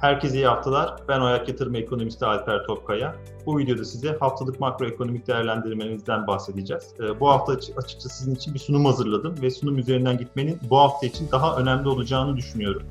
Herkese iyi haftalar. Ben Oyak Yatırım Ekonomisti Alper Topkaya. Bu videoda size haftalık makroekonomik değerlendirmenizden bahsedeceğiz. Ee, Bu hafta açı- açıkçası sizin için bir sunum hazırladım ve sunum üzerinden gitmenin bu hafta için daha önemli olacağını düşünüyorum.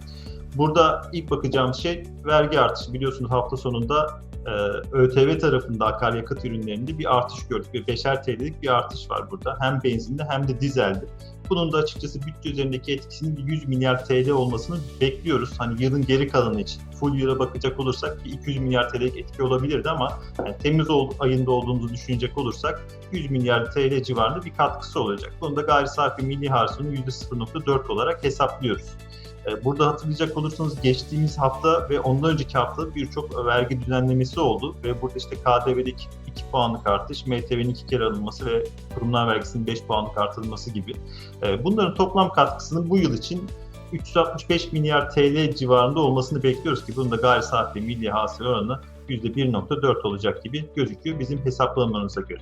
Burada ilk bakacağımız şey vergi artışı. Biliyorsunuz hafta sonunda e, ÖTV tarafında akaryakıt ürünlerinde bir artış gördük ve 5'er TL'lik bir artış var burada. Hem benzinde hem de dizelde. Bunun da açıkçası bütçe üzerindeki etkisinin bir 100 milyar TL olmasını bekliyoruz. Hani yılın geri kalanı için full yıla bakacak olursak bir 200 milyar TL'lik etki olabilirdi ama yani Temmuz ayında olduğumuzu düşünecek olursak 100 milyar TL civarında bir katkısı olacak. Bunu da gayri safi milli hasılanın %0.4 olarak hesaplıyoruz. Ee, Burada hatırlayacak olursanız geçtiğimiz hafta ve ondan önceki hafta birçok vergi düzenlemesi oldu ve burada işte KDV'de 2, puanlık artış, MTV'nin 2 kere alınması ve kurumlar vergisinin 5 puanlık artırılması gibi. Ee, Bunların toplam katkısının bu yıl için 365 milyar TL civarında olmasını bekliyoruz ki bunun da gayri safi milli hasıla oranı %1.4 olacak gibi gözüküyor bizim hesaplamalarımıza göre.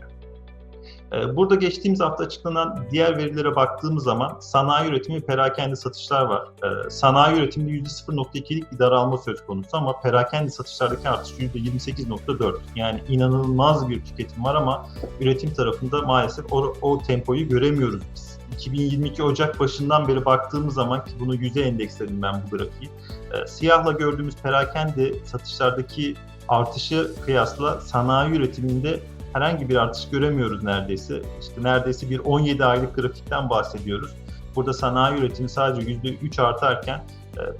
Ee, Burada geçtiğimiz hafta açıklanan diğer verilere baktığımız zaman sanayi üretimi perakende satışlar var. Ee, Sanayi üretiminde %0.2'lik bir daralma söz konusu ama perakende satışlardaki artış %28.4. Yani inanılmaz bir tüketim var ama üretim tarafında maalesef o, o tempoyu göremiyoruz biz. 2022 Ocak başından beri baktığımız zaman ki bunu yüze endeksledim ben bu grafiği. Ee, Siyahla gördüğümüz perakende satışlardaki artışı kıyasla sanayi üretiminde herhangi bir artış göremiyoruz neredeyse. İşte neredeyse bir 17 aylık grafikten bahsediyoruz. Burada sanayi üretimi sadece %3 artarken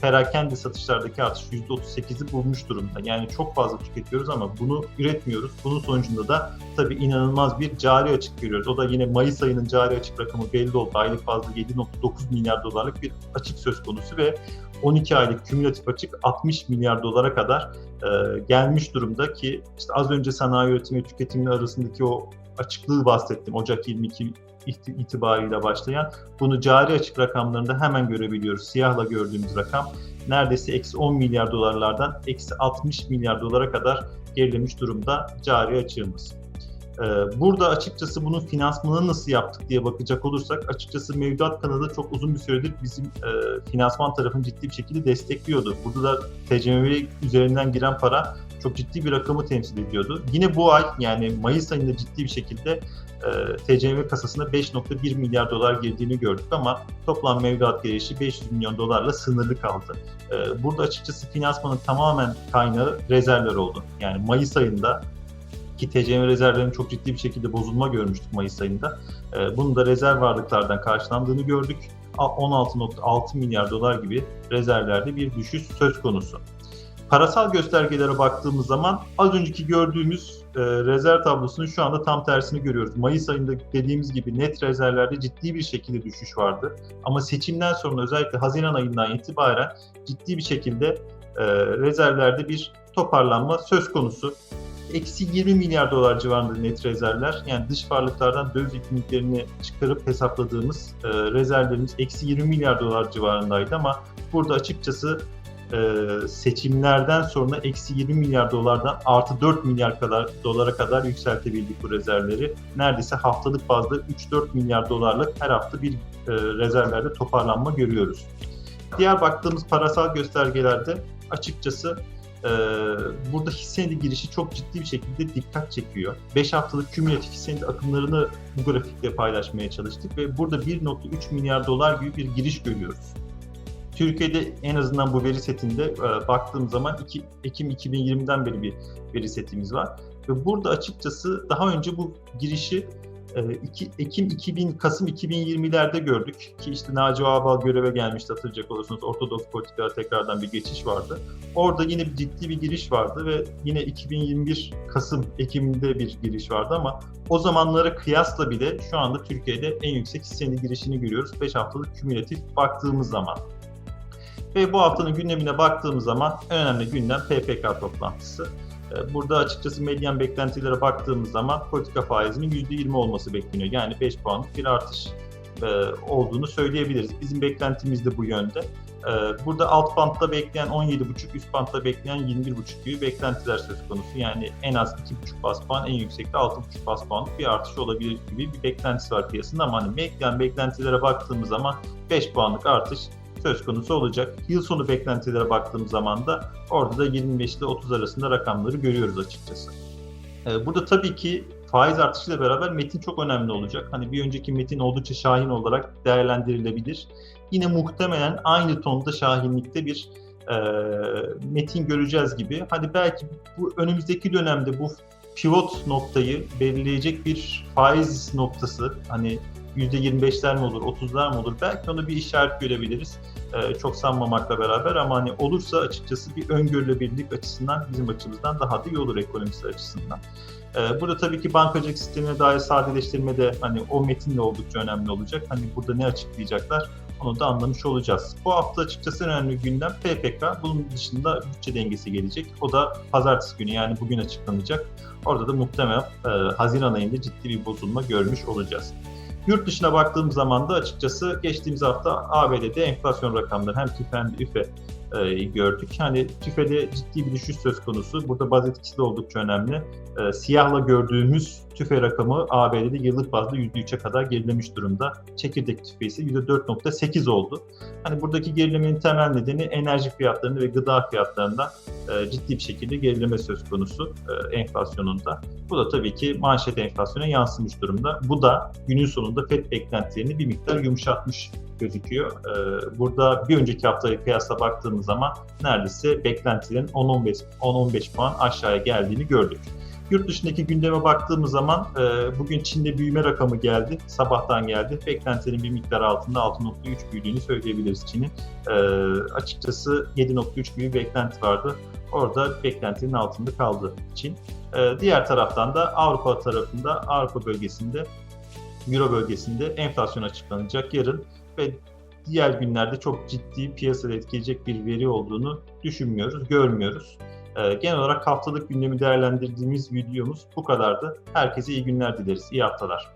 perakende satışlardaki artış %38'i bulmuş durumda. Yani çok fazla tüketiyoruz ama bunu üretmiyoruz. Bunun sonucunda da tabii inanılmaz bir cari açık görüyoruz. O da yine Mayıs ayının cari açık rakamı belli oldu. Aylık bazda 7.9 milyar dolarlık bir açık söz konusu ve 12 aylık kümülatif açık 60 milyar dolara kadar e, gelmiş durumda ki işte az önce sanayi üretimi ve tüketimin arasındaki o açıklığı bahsettim. Ocak 22 iti- itibariyle başlayan. Bunu cari açık rakamlarında hemen görebiliyoruz. Siyahla gördüğümüz rakam neredeyse eksi 10 milyar dolarlardan eksi 60 milyar dolara kadar gerilemiş durumda cari açığımız. Ee, Burada açıkçası bunun finansmanını nasıl yaptık diye bakacak olursak açıkçası mevduat kanadı çok uzun bir süredir bizim e, finansman tarafını ciddi bir şekilde destekliyordu. Burada da TCMV üzerinden giren para çok ciddi bir rakamı temsil ediyordu. Yine bu ay yani Mayıs ayında ciddi bir şekilde e, TCMV kasasına 5.1 milyar dolar girdiğini gördük ama toplam mevduat girişi 500 milyon dolarla sınırlı kaldı. E, burada açıkçası finansmanın tamamen kaynağı rezervler oldu. Yani Mayıs ayında ki TCM rezervlerinin çok ciddi bir şekilde bozulma görmüştük Mayıs ayında. Ee, Bunun da rezerv varlıklardan karşılandığını gördük. A- 16.6 milyar dolar gibi rezervlerde bir düşüş söz konusu. Parasal göstergelere baktığımız zaman az önceki gördüğümüz e, rezerv tablosunun şu anda tam tersini görüyoruz. Mayıs ayında dediğimiz gibi net rezervlerde ciddi bir şekilde düşüş vardı. Ama seçimden sonra özellikle Haziran ayından itibaren ciddi bir şekilde e, rezervlerde bir toparlanma söz konusu eksi 20 milyar dolar civarında net rezervler. Yani dış varlıklardan döviz yükümlülüklerini çıkarıp hesapladığımız e, rezervlerimiz eksi 20 milyar dolar civarındaydı ama burada açıkçası e, seçimlerden sonra eksi 20 milyar dolardan artı 4 milyar kadar dolara kadar yükseltebildik bu rezervleri. Neredeyse haftalık bazda 3-4 milyar dolarlık her hafta bir e, rezervlerde toparlanma görüyoruz. Diğer baktığımız parasal göstergelerde açıkçası ee, burada hisse senedi girişi çok ciddi bir şekilde dikkat çekiyor. 5 haftalık kümülatif hisse senedi akımlarını bu grafikte paylaşmaya çalıştık ve burada 1.3 milyar dolar gibi bir giriş görüyoruz. Türkiye'de en azından bu veri setinde e, baktığım zaman 2 Ekim 2020'den beri bir veri setimiz var. Ve burada açıkçası daha önce bu girişi e, iki- Ekim 2000, Kasım 2020'lerde gördük ki işte Naci Ağbal göreve gelmişti hatırlayacak olursunuz. Ortodoks politikaya tekrardan bir geçiş vardı. Orada yine bir ciddi bir giriş vardı ve yine 2021 Kasım Ekim'de bir giriş vardı ama o zamanlara kıyasla bile şu anda Türkiye'de en yüksek hissenin girişini görüyoruz 5 haftalık kümülatif baktığımız zaman. Ve bu haftanın gündemine baktığımız zaman en önemli gündem PPK toplantısı. Ee, Burada açıkçası medyan beklentilere baktığımız zaman politika faizinin %20 olması bekleniyor. Yani 5 puanlık bir artış e, olduğunu söyleyebiliriz. Bizim beklentimiz de bu yönde. Ee, Burada alt bantta bekleyen 17,5, üst bantta bekleyen 21,5 gibi beklentiler söz konusu. Yani en az 2,5 bas puan, en yüksekte 6,5 bas puanlık bir artış olabilir gibi bir beklentisi var piyasanın ama hani bekleyen beklentilere baktığımız zaman 5 puanlık artış söz konusu olacak. Yıl sonu beklentilere baktığım zaman da orada da 25 ile 30 arasında rakamları görüyoruz açıkçası. Ee, burada tabii ki faiz artışıyla beraber metin çok önemli olacak. Hani bir önceki metin oldukça şahin olarak değerlendirilebilir. Yine muhtemelen aynı tonda şahinlikte bir e, metin göreceğiz gibi. Hani belki bu önümüzdeki dönemde bu pivot noktayı belirleyecek bir faiz noktası hani %25'ler mi olur, 30'lar mı olur? Belki onu bir işaret görebiliriz. Ee, çok sanmamakla beraber ama hani olursa açıkçası bir öngörülebilirlik açısından bizim açımızdan daha da iyi olur ekonomisi açısından. Ee, burada tabii ki bankacılık sistemine dair sadeleştirme de hani o metinle oldukça önemli olacak. Hani burada ne açıklayacaklar onu da anlamış olacağız. Bu hafta açıkçası önemli gündem PPK. Bunun dışında bütçe dengesi gelecek. O da pazartesi günü yani bugün açıklanacak. Orada da muhtemelen e, Haziran ayında ciddi bir bozulma görmüş olacağız. Yurt dışına baktığım zaman da açıkçası geçtiğimiz hafta ABD'de enflasyon rakamları hem TÜFE hem de üfe e, gördük. Hani TÜFE'de ciddi bir düşüş söz konusu. Burada baz etkisi de oldukça önemli. E, siyahla gördüğümüz TÜFE rakamı ABD'de yıllık bazda %3'e kadar gerilemiş durumda. Çekirdek TÜFE ise %4.8 oldu. Hani buradaki gerilemenin temel nedeni enerji fiyatlarında ve gıda fiyatlarında e, ciddi bir şekilde gerileme söz konusu e, enflasyonunda. Bu da tabii ki manşet enflasyona yansımış durumda. Bu da günün sonunda FED beklentilerini bir miktar yumuşatmış gözüküyor. Ee, burada bir önceki haftaya kıyasla baktığımız zaman neredeyse beklentilerin 10-15 puan aşağıya geldiğini gördük. Yurt dışındaki gündeme baktığımız zaman e, bugün Çin'de büyüme rakamı geldi. Sabahtan geldi. Beklentilerin bir miktar altında 6.3 büyüdüğünü söyleyebiliriz Çin'in. E, açıkçası 7.3 gibi beklenti vardı. Orada beklentinin altında kaldı Çin. E, diğer taraftan da Avrupa tarafında, Avrupa bölgesinde, Euro bölgesinde enflasyon açıklanacak yarın ve diğer günlerde çok ciddi piyasada etkileyecek bir veri olduğunu düşünmüyoruz, görmüyoruz. Ee, genel olarak haftalık gündemi değerlendirdiğimiz videomuz bu kadardı. Herkese iyi günler dileriz, iyi haftalar.